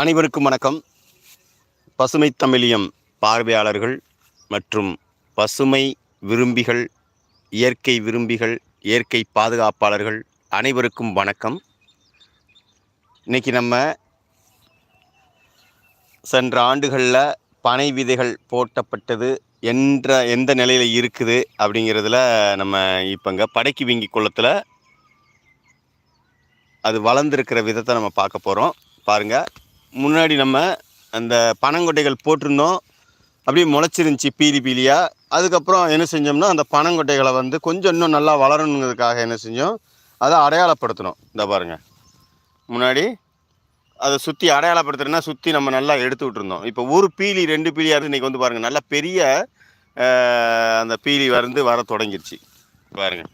அனைவருக்கும் வணக்கம். பசுமை தமிழியம் பார்வையாளர்கள் மற்றும் பசுமை விரும்பிகள் இயற்கை விரும்பிகள் இயற்கை பாதுகாப்பாளர்கள் அனைவருக்கும் வணக்கம். இன்றைக்கி நம்ம சென்ற ஆண்டுகளில் பனை விதைகள் போட்டப்பட்டது என்ற எந்த நிலையில் இருக்குது அப்படிங்கிறதுல நம்ம இப்போங்க படைக்கு வீங்கி குளத்தில் அது வளர்ந்துருக்கிற விதத்தை நம்ம பார்க்க போகிறோம் பாருங்கள் முன்னாடி நம்ம அந்த பனங்கொட்டைகள் போட்டிருந்தோம். அப்படியே முளைச்சிருந்துச்சி பீலி பீலியாக அதுக்கப்புறம் என்ன செஞ்சோம்னா அந்த பனங்கொட்டைகளை வந்து கொஞ்சம் இன்னும் நல்லா வளரணுங்கிறதுக்காக என்ன செஞ்சோம் அதை அடையாளப்படுத்தணும் இந்த பாருங்கள் முன்னாடி அதை சுற்றி அடையாளப்படுத்துறதுனா சுற்றி நம்ம நல்லா எடுத்து விட்டுருந்தோம். இப்போ ஒரு பீலி ரெண்டு பீலியாக இருந்து இன்றைக்கி வந்து பாருங்கள் நல்லா பெரிய அந்த பீலி வந்து வர தொடங்கிருச்சு. பாருங்கள்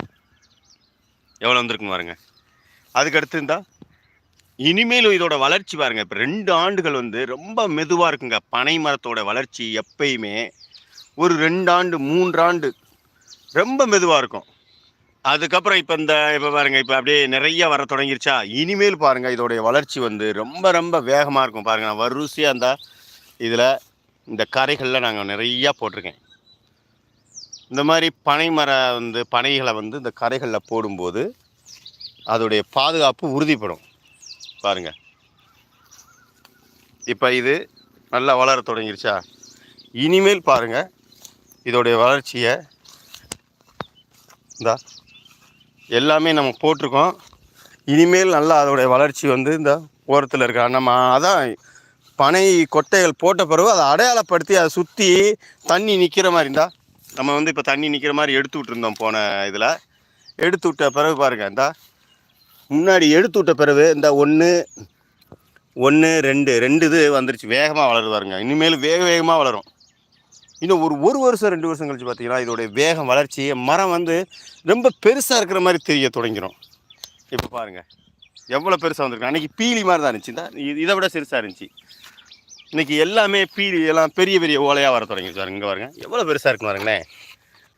எவ்வளோ வந்திருக்குன்னு பாருங்க. அதுக்கு அடுத்து இனிமேலும் இதோட வளர்ச்சி பாருங்க. இப்போ ரெண்டு ஆண்டுகள் வந்து ரொம்ப மெதுவாக இருக்குங்க. பனை மரத்தோட வளர்ச்சி எப்பயுமே ஒரு ரெண்டு ஆண்டு மூன்றாண்டு ரொம்ப மெதுவாக இருக்கும். அதுக்கப்புறம் இப்போ இந்த இப்போ பாருங்க இப்போ அப்படியே நிறைய வர தொடங்கிருச்சா? இனிமேல் பாருங்க இதோடைய வளர்ச்சி வந்து ரொம்ப ரொம்ப வேகமாக இருக்கும். பாருங்கள் நான் வரிசையாக அந்த இதில் இந்த கரைகளில் நாங்கள் நிறையா போட்டிருக்கேன். இந்த மாதிரி பனை மர வந்து பனைகளை வந்து இந்த கரைகளில் போடும்போது அதோடைய பாதுகாப்பு உறுதிப்படும். பாருங்க. இப்போ இது நல்லா வளர தொடங்கிருச்சா? இனிமேல் பாருங்க. இதோடைய வளர்ச்சியை இந்தா எல்லாமே நம்ம போட்டிருக்கோம். இனிமேல் நல்லா அதோடைய வளர்ச்சி வந்து இந்த ஓரத்தில் இருக்கா. நம்ம அதான் பனை கொட்டைகள் போட்ட பிறகு அதை அடையாளப்படுத்தி அதை சுற்றி தண்ணி நிற்கிற மாதிரி இருந்தால் நம்ம வந்து இப்போ தண்ணி நிற்கிற மாதிரி எடுத்து விட்டுருந்தோம் போன இதில். எடுத்து விட்ட பிறகு பாருங்கள் இந்தா முன்னாடி எடுத்து விட்ட பிறகு இந்த ஒன்று ஒன்று ரெண்டு ரெண்டு இது வந்துருச்சு. வேகமாக வளருது பாருங்க. இனிமேல் வேக வேகமாக வளரும். இன்னும் ஒரு ஒரு வருஷம் ரெண்டு வருஷம் கழிச்சு பார்த்தீங்கன்னா இதோடைய வேகம் வளர்ச்சி மரம் வந்து ரொம்ப பெருசாக இருக்கிற மாதிரி தெரிய தொடங்கிடும் இப்போ பாருங்கள் எவ்வளோ பெருசாக வந்திருக்கு. அன்றைக்கி பீலி மாதிரி தான் இருந்துச்சு. இந்த இதை விட சிறுசாக இருந்துச்சு. இன்னைக்கு எல்லாமே பீலி எல்லாம் பெரிய பெரிய ஓலையாக வர தொடங்கிடுச்சு பாருங்க. இங்கே பாருங்க. எவ்வளோ பெருசாக இருக்குன்னு பாருங்களேன்.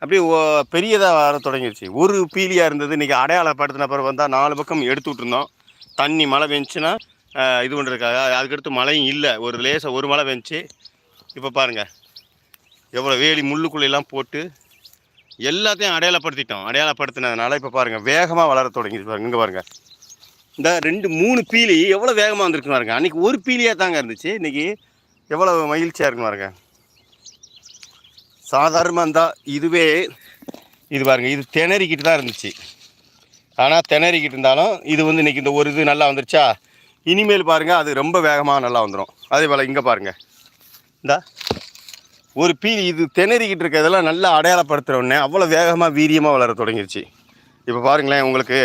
அப்படியே ஓ- பெரியதாக வர தொடங்கிடுச்சு ஒரு பீலியாக இருந்தது. இன்றைக்கி அடையாளப்படுத்தின பிறகு வந்தால் நாலு பக்கம் எடுத்து விட்டுருந்தோம். தண்ணி மழை பெஞ்சுன்னா இது பண்ணுறதுக்காக அதுக்கடுத்து மழையும் இல்லை. ஒரு லேசாக ஒரு மழை பெஞ்சு இப்போ பாருங்கள் எவ்வளோ வேலி முள்ளுக்குள்ளெல்லாம் போட்டு எல்லாத்தையும் அடையாளப்படுத்திட்டோம். அடையாளப்படுத்தினதுனால இப்போ பாருங்கள் வேகமாக வளர தொடங்கிடுச்சு பாருங்க. இங்கே பாருங்கள் இந்த ரெண்டு மூணு பீலி எவ்வளோ வேகமாக வந்திருக்கு பாருங்க. அன்றைக்கி ஒரு பீலியாக தாங்க இருந்துச்சு. இன்றைக்கி எவ்வளோ மகிழ்ச்சியாக இருக்குன்னு பாருங்க. சாதாரணமாக இருந்தால் இதுவே இது பாருங்கள் இது திணறிக்கிட்டு தான் இருந்துச்சு. ஆனால் திணறிக்கிட்டு இருந்தாலும் இது வந்து இன்றைக்கி இந்த ஒரு இது நல்லா வந்துருச்சா? இனிமேல் பாருங்கள் அது ரொம்ப வேகமாக நல்லா வந்துடும் அதே போல் இங்கே பாருங்கள் இந்தா ஒரு பீலி இது திணறிக்கிட்டு இருக்கிறதெல்லாம் நல்லா அடையாளப்படுத்துகிற உடனே அவ்வளோ வேகமாக வீரியமாக வளர தொடங்கிருச்சு. இப்போ பாருங்களேன் உங்களுக்கு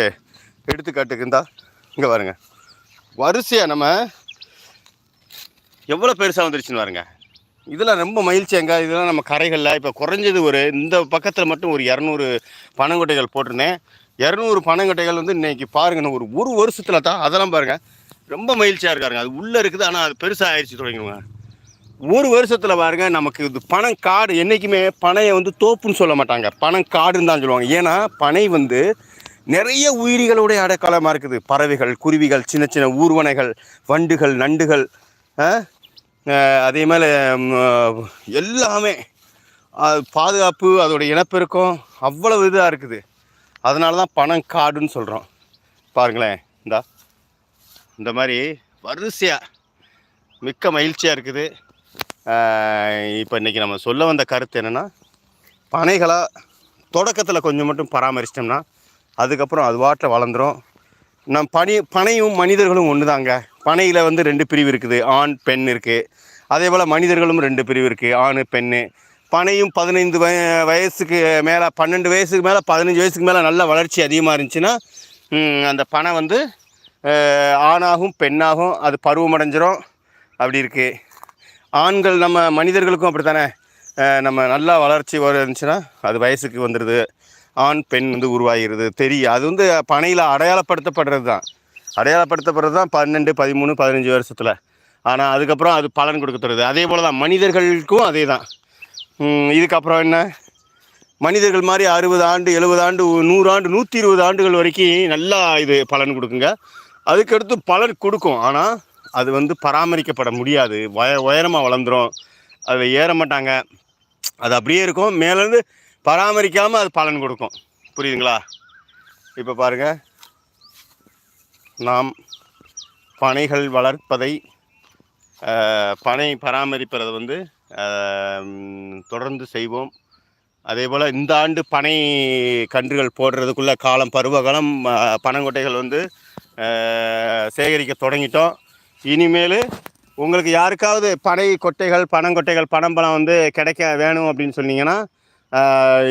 எடுத்துக்காட்டுக்கு இருந்தால் இங்கே பாருங்க. வரிசையாக நம்ம எவ்வளோ பெருசாக வந்துருச்சுன்னு பாருங்கள் இதெல்லாம் ரொம்ப மகிழ்ச்சியாங்க. இதெல்லாம் நம்ம கரைகளில் இப்போ குறைஞ்சது ஒரு இந்த பக்கத்தில் மட்டும் ஒரு இரநூறு பனங்கொட்டைகள் போட்டிருந்தேன். இரநூறு பனங்கொட்டைகள் வந்து இன்னைக்கு பாருங்கண்ணா ஒரு ஒரு வருஷத்தில் தான் அதெல்லாம் பாருங்கள் ரொம்ப மகிழ்ச்சியாக இருக்காருங்க. அது உள்ளே இருக்குது ஆனால் அது பெருசாக ஆயிடுச்சு தொடங்கிடுங்க. ஒரு வருஷத்தில் பாருங்க நமக்கு இது பணம் காடு என்றைக்குமே பனையை வந்து தோப்புன்னு சொல்ல மாட்டாங்க. பணம் காடுன்னு தான் சொல்லுவாங்க. ஏன்னா பனை வந்து நிறைய உயிரிகளுடைய அடைக்காலமாக இருக்குது. பறவைகள் குருவிகள் சின்ன சின்ன ஊர்வனைகள் வண்டுகள் நண்டுகள் அதே மாதிரி எல்லாமே பாதுகாப்பு அதோடய இனப்பெருக்கம் அவ்வளவு இதாக இருக்குது. அதனால தான் பணம் காடுன்னு சொல்கிறோம் பாருங்களேன் இந்தா. இந்த மாதிரி வரிசையாக மிக்க மகிழ்ச்சியாக இருக்குது. இப்போ இன்றைக்கி நம்ம சொல்ல வந்த கருத்து என்னென்னா பனைகளாக தொடக்கத்தில் கொஞ்சம் மட்டும் பராமரிச்சிட்டோம்னா அதுக்கப்புறம் அது வாட்டில் வளர்ந்துடும் நம் பனி பனையும் மனிதர்களும் ஒன்று தாங்க பனையில் வந்து ரெண்டு பிரிவு இருக்குது. ஆண் பெண் இருக்குது அதே போல் மனிதர்களும் ரெண்டு பிரிவு இருக்குது ஆண் பெண் பனையும் பதினைந்து வய வயசுக்கு மேலே பன்னெண்டு வயசுக்கு மேலே பதினஞ்சு வயசுக்கு மேலே நல்ல வளர்ச்சி அதிகமாக இருந்துச்சுன்னா அந்த பனை வந்து ஆணாகும் பெண்ணாகும் அது பருவமடைஞ்சிரும். அப்படி இருக்குது ஆண்கள் நம்ம மனிதர்களுக்கும் அப்படி தானே நம்ம நல்லா வளர்ச்சி இருந்துச்சுன்னா அது வயசுக்கு வந்துடுது ஆண் பெண் வந்து உருவாகிறது. தெரியும். அது வந்து பனையில் அடையாளப்படுத்தப்படுறது தான் அடையாளப்படுத்தப்படுறது தான் பன்னெண்டு பதிமூணு பதினஞ்சு வருஷத்தில். ஆனால் அதுக்கப்புறம் அது பலன் கொடுக்க தருது. அதே போல் தான் மனிதர்களுக்கும் அதே தான் இதுக்கப்புறம் என்ன? மனிதர்கள் மாதிரி அறுபது ஆண்டு எழுபது ஆண்டு நூறு ஆண்டு நூற்றி இருபது ஆண்டுகள் வரைக்கும் நல்லா இது பலன் கொடுக்குங்க. அதுக்கடுத்து பலன் கொடுக்கும். ஆனால் அது வந்து பராமரிக்கப்பட முடியாது. வய உயரமாக வளர்ந்துரும். அதை ஏற மாட்டாங்க. அது அப்படியே இருக்கும். மேலேருந்து பராமரிக்காமல் அது பலன் கொடுக்கும். புரியுதுங்களா? இப்போ பாருங்கள் நாம் பனைகள் வளர்ப்பதை பனை பராமரிப்பதை வந்து தொடர்ந்து செய்வோம். அதே போல் இந்த ஆண்டு பனை கன்றுகள் போடுறதுக்குள்ளே காலம் பருவகாலம் பனங்கொட்டைகள் வந்து சேகரிக்க தொடங்கிட்டோம். இனிமேல் உங்களுக்கு யாருக்காவது பனை கொட்டைகள் பனங்கொட்டைகள் பனம்பழம் வந்து கிடைக்க வேணும் அப்படின்னு சொன்னீங்கன்னா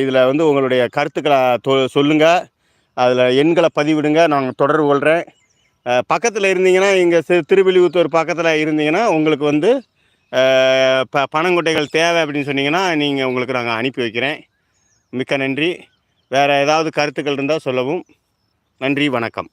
இதில் வந்து உங்களுடைய கருத்துக்களை தொ சொல்லுங்கள் அதில் எண்களை பதிவிடுங்க. நான் தொடர்பு கொள்கிறேன் பக்கத்தில் இருந்தீங்கன்னா இங்கே சி பக்கத்தில் இருந்தீங்கன்னா உங்களுக்கு வந்து ப பணங்குட்டைகள் தேவை அப்படின்னு சொன்னீங்கன்னா நீங்கள் உங்களுக்கு நாங்கள் அனுப்பி வைக்கிறேன். மிக்க நன்றி. வேறு ஏதாவது கருத்துக்கள் இருந்தால் சொல்லவும். நன்றி வணக்கம்.